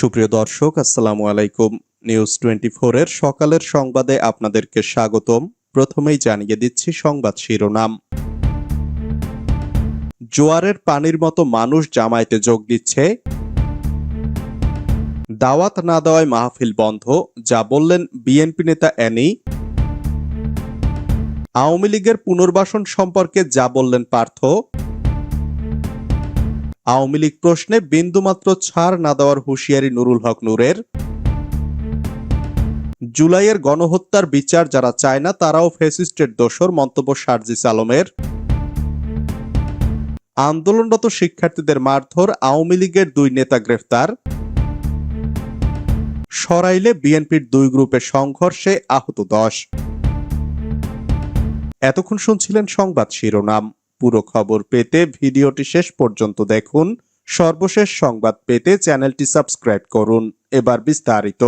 সুপ্রিয় দর্শক, আসসালামু আলাইকুম। নিউজ টোয়েন্টি এর সকালের সংবাদে আপনাদেরকে স্বাগতম। প্রথমেই জানিয়ে দিচ্ছি সংবাদ শিরোনাম। জোয়ারের পানির মতো মানুষ জামায়াতে যোগ দিচ্ছে। দাওয়াত না দেওয়ায় মাহফিল বন্ধ, যা বললেন বিএনপি নেতা অ্যানি। আওয়ামী লীগের পুনর্বাসন সম্পর্কে যা বললেন পার্থ। আওয়ামী লীগ প্রশ্নে বিন্দুমাত্র ছাড় না দেওয়ার হুঁশিয়ারি নুরুল হক নূরের। জুলাইয়ের গণহত্যার বিচার যারা চায় না, তারাও ফেসিস্টের দোষর, মন্তব্য সার্জিস আলমের। আন্দোলনরত শিক্ষার্থীদের মারধর, আওয়ামী লীগের দুই নেতা গ্রেফতার। সরাইলে বিএনপির দুই গ্রুপের সংঘর্ষে আহত দশ। এতক্ষণ শুনছিলেন সংবাদ শিরোনাম। পুরো খবর পেতে ভিডিওটি শেষ পর্যন্ত দেখুন। সর্বশেষ সংবাদ পেতে চ্যানেলটি সাবস্ক্রাইব করুন। এবার বিস্তারিত।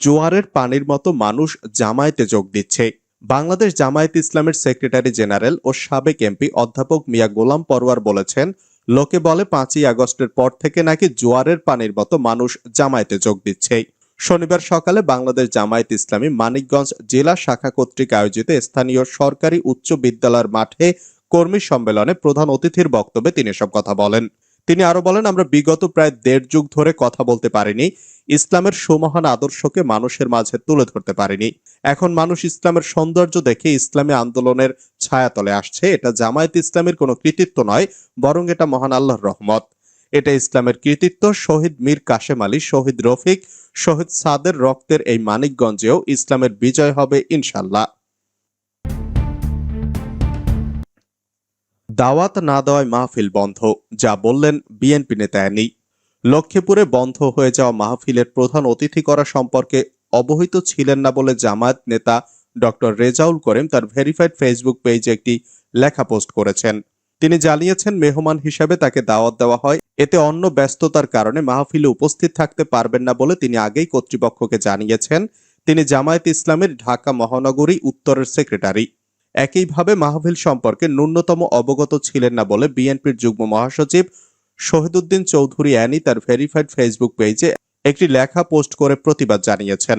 জোয়ারের পানির মতো মানুষ জামায়াতে যোগ দিচ্ছে। বাংলাদেশ জামায়াত ইসলামের সেক্রেটারি জেনারেল ও সাবেক এমপি অধ্যাপক মিয়া গোলাম পরওয়ার বলেছেন, লোকে বলে পাঁচই আগস্টের পর থেকে নাকি জোয়ারের পানির মতো মানুষ জামায়াতে যোগ দিচ্ছে। শনিবার সকালে বাংলাদেশ জামায়াত ইসলামী মানিকগঞ্জ জেলা শাখা কর্তৃক আয়োজিত স্থানীয় সরকারি উচ্চ বিদ্যালয়ের মাঠে কর্মী সম্মেলনে প্রধান অতিথির বক্তব্যে তিনি সব কথা বলেন। তিনি আরও বলেন, আমরা বিগত প্রায় দেড় যুগ ধরে কথা বলতে পারিনি। ইসলামের সুমহান আদর্শকে মানুষের মাঝে তুলে ধরতে পারিনি। এখন মানুষ ইসলামের সৌন্দর্য দেখে ইসলামী আন্দোলনের ছায়াতলে আসছে। এটা জামায়াত ইসলামের কোনো কৃতিত্ব নয়, বরং এটা মহান আল্লাহর রহমত। এটা ইসলামের কৃতিত্ব। শহীদ মীর কাশেম আলী, শহীদ রফিক, শহীদ সাদের রক্তের এই মানিকগঞ্জেও ইসলামের বিজয় হবে ইনশাল্লাহ দাওয়াত না দেওয়ায় মাহফিল বন্ধ, যা বললেন বিএনপি নেতা অ্যানি। লক্ষ্মীপুরে বন্ধ হয়ে যাওয়া মাহফিলের প্রধান অতিথি করা সম্পর্কে অবহিত ছিলেন না বলে জামায়াত নেতা ডক্টর রেজাউল করিম তার ভেরিফাইড ফেসবুক পেজে একটি লেখা পোস্ট করেছেন। তিনি জানিয়েছেন, মেহমান হিসাবে তাকে দাওয়াত দেওয়া হয়। এতে অন্য ব্যস্ততার কারণে মাহফিলে উপস্থিত থাকতে পারবেন না বলে তিনি আগেই কর্তৃপক্ষকে জানিয়েছেন। তিনি জামায়াত ইসলামের ঢাকা মহানগরী উত্তরের সেক্রেটারি। একইভাবে মাহফিল সম্পর্কে ন্যূনতম অবগত ছিলেন না বলে বিএনপির যুগ্ম মহাসচিব শহীদুদ্দিন চৌধুরী অ্যানি তার ভেরিফাইড ফেসবুক পেজে একটি লেখা পোস্ট করে প্রতিবাদ জানিয়েছেন।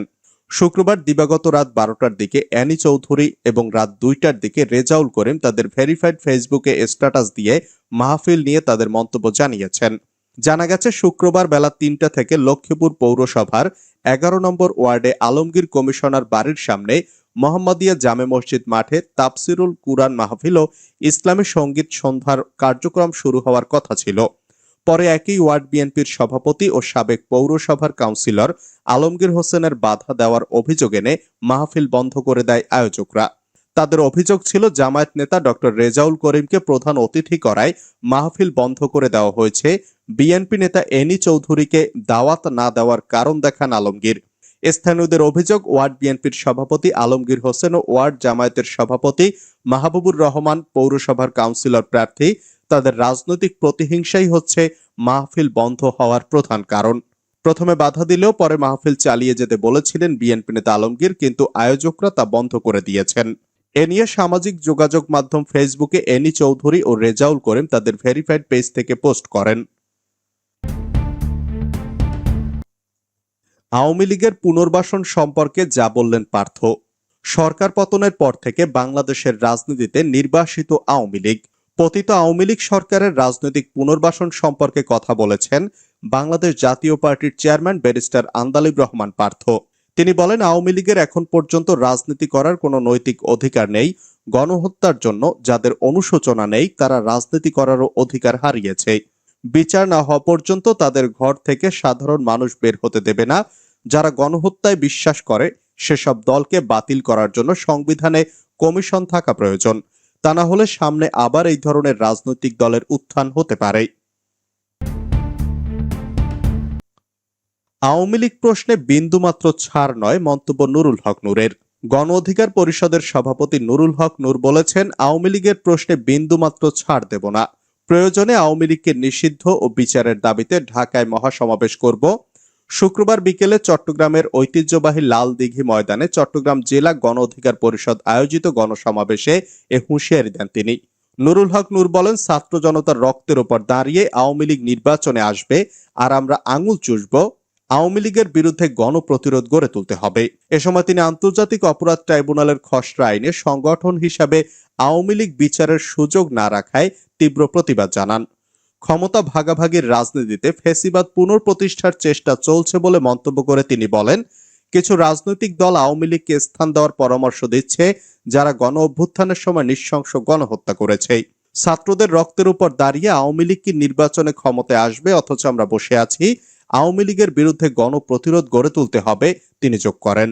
শুক্রবার দিবাগত রাত বারোটার দিকে অ্যানি চৌধুরী এবং রাত দুইটার দিকে রেজাউল করিম তাদের ভেরিফাইড ফেসবুকে স্ট্যাটাস দিয়ে মাহফিল নিয়ে তাদের মন্তব্য জানিয়েছেন। জানা গেছে, শুক্রবার বেলা তিনটা থেকে লক্ষ্মীপুর পৌরসভার এগারো নম্বর ওয়ার্ডে আলমগীর কমিশনার বাড়ির সামনে মোহাম্মদিয়া জামে মসজিদ মাঠে তাফসিরুল কুরআন মাহফিল ও ইসলামী সংগীত সন্ধ্যার কার্যক্রম শুরু হওয়ার কথা ছিল। পরে একই ওয়ার্ড বিএনপির সভাপতি ও সাবেক পৌরসভার কাউন্সিলর আলমগীর হোসেনের বাধা দেওয়ার অভিযোগ এনে মাহফিল বন্ধ করে দেয় আয়োজকরা। তাদের অভিযোগ ছিল, জামায়াত নেতা ডক্টর রেজাউল করিমকে প্রধান অতিথি করায় মাহফিল বন্ধ করে দেওয়া হয়েছে। বিএনপি নেতা এনি চৌধুরীকে দাওয়াত না দেওয়ার কারণ দেখান আলমগীর। স্থানীয়দের অভিযোগ, ওয়ার্ড বিএনপির সভাপতি আলমগীর হোসেন ও ওয়ার্ড জামায়াতের সভাপতি মাহবুবুর রহমান পৌরসভার কাউন্সিলর প্রার্থী তাদের রাজনৈতিক প্রতিহিংসাই হচ্ছে মাহফিল বন্ধ হওয়ার প্রধান কারণ। প্রথমে বাধা দিলেও পরে মাহফিল চালিয়ে যেতে বলেছিলেন বিএনপি নেতা আলমগীর, কিন্তু আয়োজকরা তা বন্ধ করে দিয়েছেন। এ নিয়ে সামাজিক যোগাযোগ মাধ্যম ফেসবুকে এনি চৌধুরী ও রেজাউল করিম তাদের ভেরিফাইড পেজ থেকে পোস্ট করেন। আওয়ামী লীগের পুনর্বাসন সম্পর্কে যা বললেন পার্থ। সরকার পতনের পর থেকে বাংলাদেশের রাজনীতিতে নির্বাসিত আওয়ামী লীগ। পতিত আওয়ামী লীগ সরকারের রাজনৈতিক পুনর্বাসন সম্পর্কে কথা বলেছেন বাংলাদেশ জাতীয় পার্টির চেয়ারম্যান ব্যারিস্টার আন্দালিব রহমান পার্থ। তিনি বলেন, আওয়ামী লীগের এখন পর্যন্ত রাজনীতি করার কোনো নৈতিক অধিকার নেই, গণহত্যার জন্য যাদের অনুশোচনা নেই, তারা রাজনীতি করারও অধিকার হারিয়েছে। বিচার না হওয়া পর্যন্ত তাদের ঘর থেকে সাধারণ মানুষ বের হতে দেবে না। যারা গণহত্যায় বিশ্বাস করে, সেসব দলকে বাতিল করার জন্য সংবিধানে কমিশন থাকা প্রয়োজন। তা না হলে সামনে আবার এই ধরনের রাজনৈতিক দলের উত্থান হতে পারে। আওয়ামী লীগ প্রশ্নে বিন্দুমাত্র ছাড় নয় মন্তব্য নুরুল হক নূরের। গণ অধিকার পরিষদের সভাপতি নুরুল হক নূর বলেছেন, আওয়ামী লীগের প্রশ্নে বিন্দুমাত্র ছাড় দেব না। প্রয়োজনে আওয়ামী লীগকে নিষিদ্ধ ও বিচারের দাবিতে ঢাকায় মহাসমাবেশ করব। শুক্রবার বিকেলে চট্টগ্রামের ঐতিহ্যবাহী লাল দিঘি ময়দানে চট্টগ্রাম জেলা গণ অধিকার পরিষদ আয়োজিত গণসমাবেশে এ হুঁশিয়ারি দেন তিনি। নুরুল হক নূর বলেন, ছাত্র জনতার রক্তের উপর দাঁড়িয়ে আওয়ামী লীগ নির্বাচনে আসবে আর আমরা আঙুল চুষব, আওয়ামী লীগের বিরুদ্ধে গণপ্রতিরোধ গড়ে তুলতে হবে। এ সময় তিনি আন্তর্জাতিক অপরাধ ট্রাইব্যুনালের খসড়া আইনে সংগঠন হিসাবে আওয়ামী লীগ বিচারের সুযোগ না রাখায় তীব্র প্রতিবাদ জানান। ক্ষমতা ভাগাভাগির রাজনীতিতে ফেসিবাদ পুনঃপ্রতিষ্ঠার চেষ্টা চলছে বলে মন্তব্য করে তিনি বলেন, কিছু রাজনৈতিক দল আওয়ামী লীগকে স্থান দেওয়ার পরামর্শ দিচ্ছে যারা গণ অভ্যুত্থানের সময় নৃশংস গণহত্যা করেছে। ছাত্রদের রক্তের উপর দাঁড়িয়ে আওয়ামী লীগ কি নির্বাচনে ক্ষমতায় আসবে অথচ আমরা বসে আছি, আওয়ামী লীগের বিরুদ্ধে গণপ্রতিরোধ গড়ে তুলতে হবে, তিনি যোগ করেন।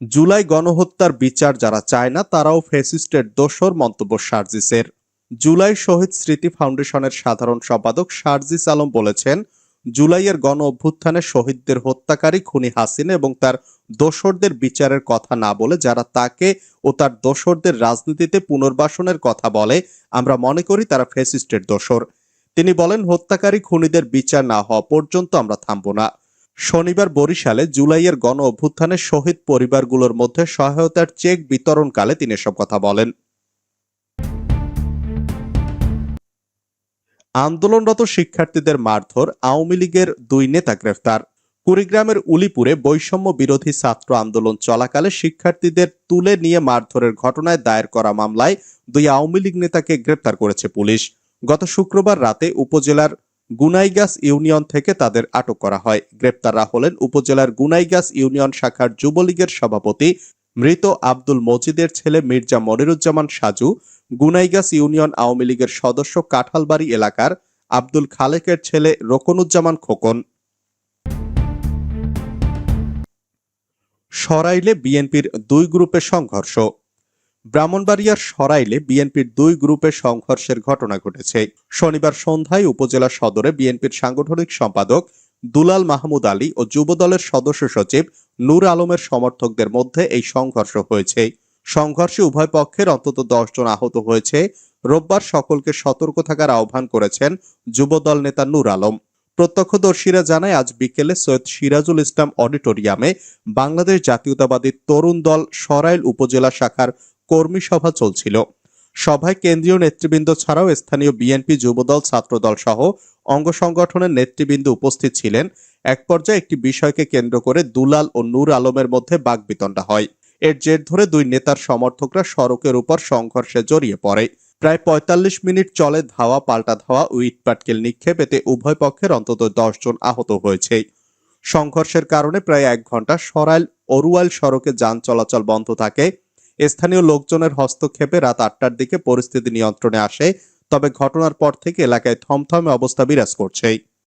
জুলাই গণহত্যার বিচার যারা চায় না, তারাও ফেসিস্টের দোসর মন্তব্য সার্জিসের। জুলাই শহীদ স্মৃতি ফাউন্ডেশনের সাধারণ সম্পাদক সার্জিস আলম বলেছেন, জুলাইয়ের গণ অভ্যুত্থানে শহীদদের হত্যাকারী খুনি হাসিনা এবং তার দোসরদের বিচারের কথা না বলে যারা তাকে ও তার দোসরদের রাজনীতিতে পুনর্বাসনের কথা বলে, আমরা মনে করি তারা ফেসিস্টের দোসর। তিনি বলেন, হত্যাকারী খুনিদের বিচার না হওয়া পর্যন্ত আমরা থামব না। শনিবার বরিশালে জুলাইয়ের গণ অভ্যুত্থানে শহীদ পরিবারগুলোর মধ্যে সহায়তার চেক বিতরণকালে তিনি এসব কথা বলেন। আন্দোলনরত শিক্ষার্থীদের মারধর আওয়ামী লীগের দুই নেতা গ্রেফতার। কুড়িগ্রামের উলিপুরে বৈষম্য বিরোধী ছাত্র আন্দোলন চলাকালে শিক্ষার্থীদের তুলে নিয়ে মারধরের ঘটনায় দায়ের করা মামলায় দুই আওয়ামী লীগ নেতাকে গ্রেপ্তার করেছে পুলিশ। গত শুক্রবার রাতে উপজেলার গুনাইগাছ ইউনিয়ন থেকে তাদের আটক করা হয়। গ্রেপ্তাররা হলেন উপজেলার গুনাইগাছ ইউনিয়ন শাখার যুবলীগের সভাপতি মৃত আব্দুল মজিদের ছেলে মির্জা মনিরুজ্জামান সাজু, গুনাইগাছ ইউনিয়ন আওয়ামী লীগের সদস্য কাঁঠালবাড়ি এলাকার আব্দুল খালেকের ছেলে রোকনুজ্জামান খোকন। সরাইলে বিএনপির দুই গ্রুপের সংঘর্ষ। ব্রাহ্মণবাড়িয়ার সরাইলে বিএনপির দুই গ্রুপের সংঘর্ষের ঘটনা ঘটেছে। শনিবার সন্ধ্যায় উপজেলা সদরে বিএনপির সাংগঠনিক সম্পাদক দুলাল মাহমুদ আলী ও যুবদলের সদস্য সচিব নূর আলমের সমর্থকদের মধ্যে এই সংঘর্ষ হয়েছে। সংঘর্ষে উভয় পক্ষের অন্তত জন আহত হয়েছে। রোববার সকলকে সতর্ক থাকার আহ্বান করেছেন যুবদল নেতা নূর আলম। প্রত্যক্ষদর্শীরা জানায়, আজ বিকেলে সৈয়দ সিরাজুল ইসলাম অডিটোরিয়ামে বাংলাদেশ জাতীয়তাবাদী তরুণ দল সরাইল উপজেলা শাখার কর্মী সভা চলছিল। সভায় কেন্দ্রীয় নেতৃবৃন্দ ছাড়াও স্থানীয় বিএনপি যুবদল, ছাত্রদল সহ অঙ্গ সংগঠনের নেতৃবৃন্দ উপস্থিত ছিলেন। এক পর্যায়ে একটি বিষয়কে কেন্দ্র করে দুলাল ও নূর আলমের মধ্যে বাগবিতণ্ডা হয়। এর জের ধরে দুই নেতার সমর্থকরা সড়কের উপর সংঘর্ষে জড়িয়ে পড়ে। প্রায় পঁয়তাল্লিশ মিনিট চলে ধাওয়া, পাল্টা ধাওয়া ও ইটপাটকেল নিক্ষেপ, এতে উভয় পক্ষের অন্তত জন আহত হয়েছে। সংঘর্ষের কারণে প্রায় এক ঘণ্টা সরাইল অরুয়াল সড়কে যান চলাচল বন্ধ থাকে। স্থানীয় লোকজনের হস্তক্ষেপে রাত আটটার দিকে পরিস্থিতি নিয়ন্ত্রণে আসে, তবে ঘটনার পর থেকে এলাকায় থমথমে অবস্থা বিরাজ করছে।